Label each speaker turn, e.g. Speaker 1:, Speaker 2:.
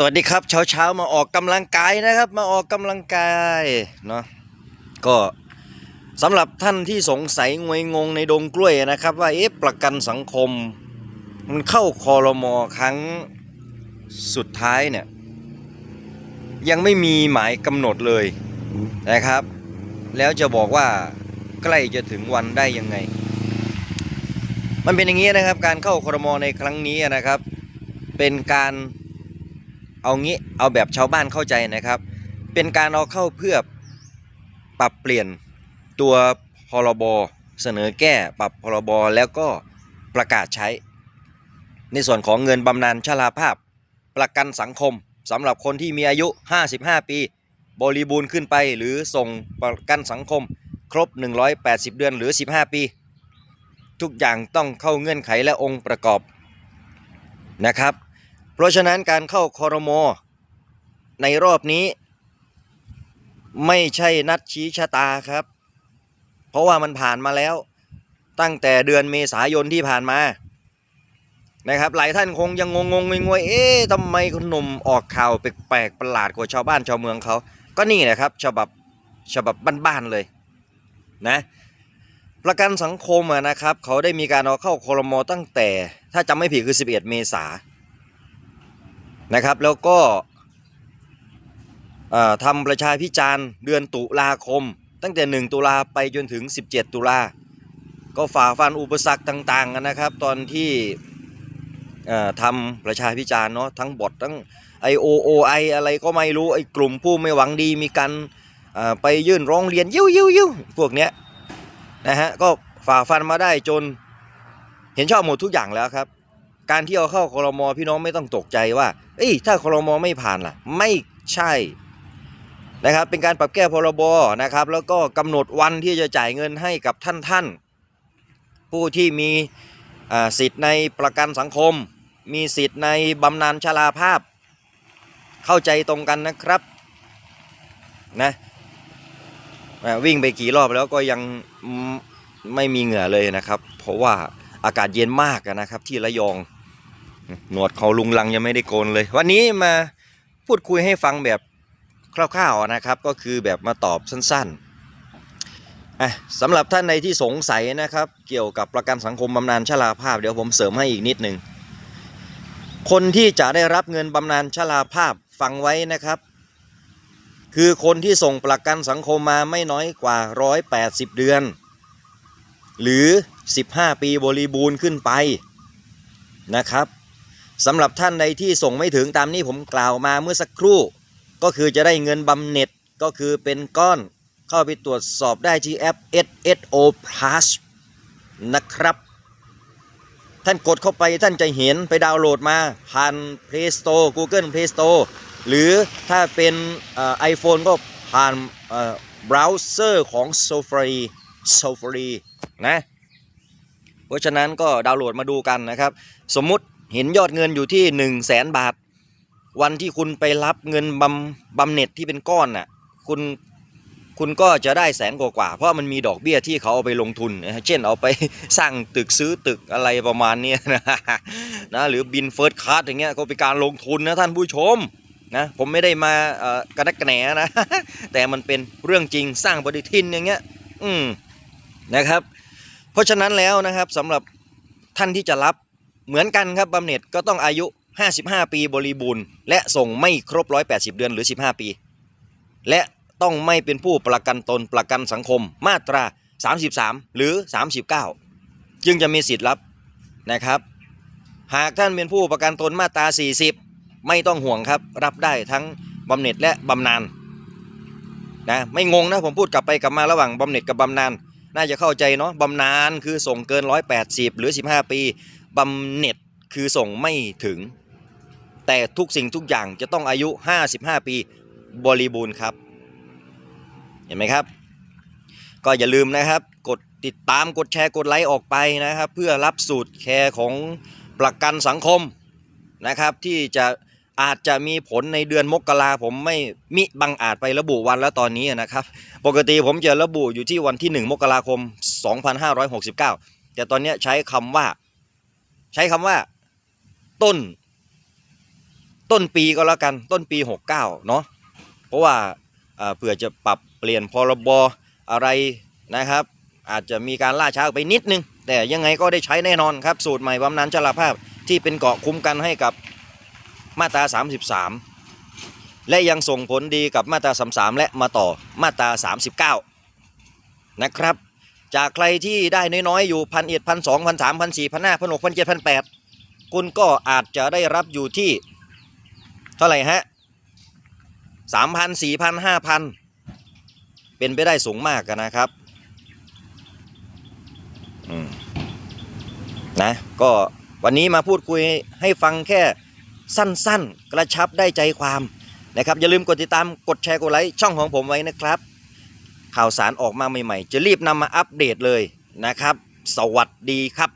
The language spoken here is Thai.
Speaker 1: สวัสดีครับเช้าเช้าๆมาออกกำลังกายนะครับ มาออกกำลังกายเนาะก็สำหรับท่านที่สงสัยงวยงงในดงกล้วยนะครับ ว่าเอ๊ะประกันสังคม มันเข้าคอรมอครั้งสุดท้ายเนี่ยยังไม่มีหมายกำหนดเลยนะครับ แล้วจะบอกว่าใกล้จะถึงวันได้ยังไง มันเป็นอย่างนี้นะครับการเข้าคอรมอในครั้งนี้นะครับ เป็นการ เอางี้เอาแบบชาวบ้านเข้าใจนะครับ เป็นการเอาเข้าเพื่อปรับเปลี่ยนตัวพรบเสนอแก้ปรับพรบแล้วก็ประกาศใช้ ในส่วนของเงินบำนาญชราภาพ ประกันสังคมสำหรับคนที่มีอายุ 55 ปี บริบูรณ์ขึ้นไปหรือส่งประกันสังคม ครบ 180 เดือนหรือ 15 ปี ทุกอย่างต้องเข้าเงื่อนไขและองค์ประกอบนะครับ เพราะฉะนั้นการเข้าคอรมอในรอบนี้ ไม่ใช่นัดชี้ชะตาครับ เพราะว่ามันผ่านมาแล้ว ตั้งแต่เดือนเมษายนที่ผ่านมานะครับหลายท่านคงยังงงงงงวยเอ๊ะทำไมคุณหนุ่มออกข่าวแปลกๆประหลาดกว่าชาวบ้านชาวเมืองเขา ก็นี่แหละครับฉบับฉบับบ้านๆเลยนะประกันสังคมนะครับ เขาได้มีการเอาเข้าคอรมอตั้งแต่ ถ้าจำไม่ผิดคือ 11 เมษาย นะครับ แล้วก็ทำประชาพิจารณ์เดือนตุลาคม ตั้งแต่ 1 ตุลาไปจนถึง 17 ตุลา ก็ฝ่าฟันอุปสรรคต่างๆกันนะครับ ตอนที่ทำประชาพิจารณ์เนาะทั้งบททั้ง IOOI อะไรก็ไม่รู้ไอ้กลุ่มผู้ไม่หวังดีมีการไปยื่นร้องเรียนยิ้วยิ้วยิ้วพวกเนี้ยนะฮะก็ฝ่าฟันมาได้จนเห็นชอบหมดทุกอย่างแล้วครับ การที่เอาเข้าคอรมอพี่น้องไม่ต้องตกใจว่า เอ้ยถ้าคอรมอไม่ผ่านล่ะ ไม่ใช่นะครับ เป็นการปรับแก้พรบนะครับ แล้วก็กำหนดวันที่จะจ่ายเงินให้กับท่านท่านๆผู้ที่มีสิทธิ์ในประกันสังคม มีสิทธิ์ในบำนาญชราภาพ เข้าใจตรงกันนะครับนะวิ่งไปกี่รอบแล้วก็ยังไม่มีเหงื่อเลยนะครับ เพราะว่าอากาศเย็นมากนะครับที่ระยอง หนวดเขาลุงลังยังไม่ได้โกนเลย วันนี้มาพูดคุยให้ฟังแบบคร่าวๆนะครับ ก็คือแบบมาตอบสั้นๆอะสำหรับท่านในที่สงสัยนะครับ เกี่ยวกับประกันสังคมบำนาญชราภาพ เดี๋ยวผมเสริมให้อีกนิดหนึ่งคนที่จะได้รับเงินบำนาญชราภาพฟังไว้นะครับ คือคนที่ส่งประกันสังคมมาไม่น้อยกว่า 180 เดือน หรือ 15 ปีบริบูรณ์ขึ้นไปนะครับ สำหรับท่านใดที่ส่งไม่ถึงตามนี้ผมกล่าวมาเมื่อสักครู่ ก็คือจะได้เงินบำเหน็จก็คือเป็นก้อนเข้าไปตรวจสอบได้ที่แอป SSO Plus นะครับ ท่านกดเข้าไปท่านจะเห็นไปดาวน์โหลดมาผ่าน Play Store Google Play Store หรือถ้าเป็นไอโฟนก็ผ่านเบราว์เซอร์ของ Safari Safari นะ เพราะฉะนั้นก็ดาวน์โหลดมาดูกันนะครับ สมมุติ เห็นยอดเงินอยู่ที่1 0 0 0 0แสนบาท วันที่คุณไปรับเงินบำบำเหน็จที่เป็นก้อนน่ะคุณคุณก็จะได้แสนกว่าๆเพราะมันมีดอกเบี้ยที่เขาเอาไปลงทุนนะเช่นเอาไปสร้างตึกซื้อตึกอะไรประมาณนี้นะนะหรือบินเฟิร์สคลาสอย่างเงี้ยก็เป็นการลงทุนนะท่านผู้ชมนะผมไม่ได้มากระนักกระแหนนะ แต่มันเป็นเรื่องจริงสร้างปฏิทินอย่างเงี้ยอืมนะครับ เพราะฉะนั้นแล้วนะครับสำหรับท่านที่จะรับ เหมือนกันครับบำเหน็จก็ต้องอายุ 55 ปีบริบูรณ์ และส่งไม่ครบ 180 เดือนหรือ 15 ปี และต้องไม่เป็นผู้ประกันตนประกันสังคมมาตรา 33 หรือ 39 จึงจะมีสิทธิ์รับนะครับ หากท่านเป็นผู้ประกันตนมาตรา 40 ไม่ต้องห่วงครับ รับได้ทั้งบำเหน็จและบำนาญนะไม่งงนะผมพูดกลับไปกลับมาระหว่างบำเหน็จกับบำนาญน่าจะเข้าใจเนาะบำนาญคือส่งเกิน 180 หรือ 15 ปี บำเหน็จคือส่งไม่ถึง แต่ทุกสิ่งทุกอย่างจะต้องอายุ 55 ปีบริบูรณ์ครับ เห็นไหมครับ ก็อย่าลืมนะครับ กดติดตามกดแชร์กดไลค์ออกไปนะครับ เพื่อรับสูตรแคร์ของประกันสังคมนะครับ ที่จะอาจจะมีผลในเดือนมกราผมไม่มิบังอาจไประบุวันแล้วตอนนี้นะครับ ปกติผมจะระบุอยู่ที่วันที่ 1 มกราคม 2569 แต่ตอนนี้ใช้คำว่า ใช้คำว่า ต้น ต้นปีก็แล้วกัน ต้นปี 69 เนาะเพราะว่าเผื่อจะปรับเปลี่ยนพรบอะไรนะครับ อาจจะมีการล่าช้าไปนิดนึง แต่ยังไงก็ได้ใช้แน่นอนครับ สูตรใหม่บำนาญชราภาพที่เป็นเกาะคุ้มกันให้กับมาตรา 33 และยังส่งผลดีกับมาตรา 33 และมาต่อมาตรา 39 นะครับ จากใครที่ได้น้อยๆอยู่พันเอ็ดพันสองพันสามพันสี่พันห้าพันหกพันเจ็ดพันแปดคุณก็อาจจะได้รับอยู่ที่ เท่าไหร่ฮะสามพันสี่พันห้าพันเป็นไปได้สูงมากอะนะครับนะก็วันนี้มาพูดคุยให้ฟังแค่สั้นๆ กระชับได้ใจความนะครับ อย่าลืมกดติดตามกดแชร์กดไลค์ช่องของผมไว้นะครับ ข่าวสารออกมาใหม่ๆ จะรีบนำมาอัปเดตเลยนะครับ สวัสดีครับ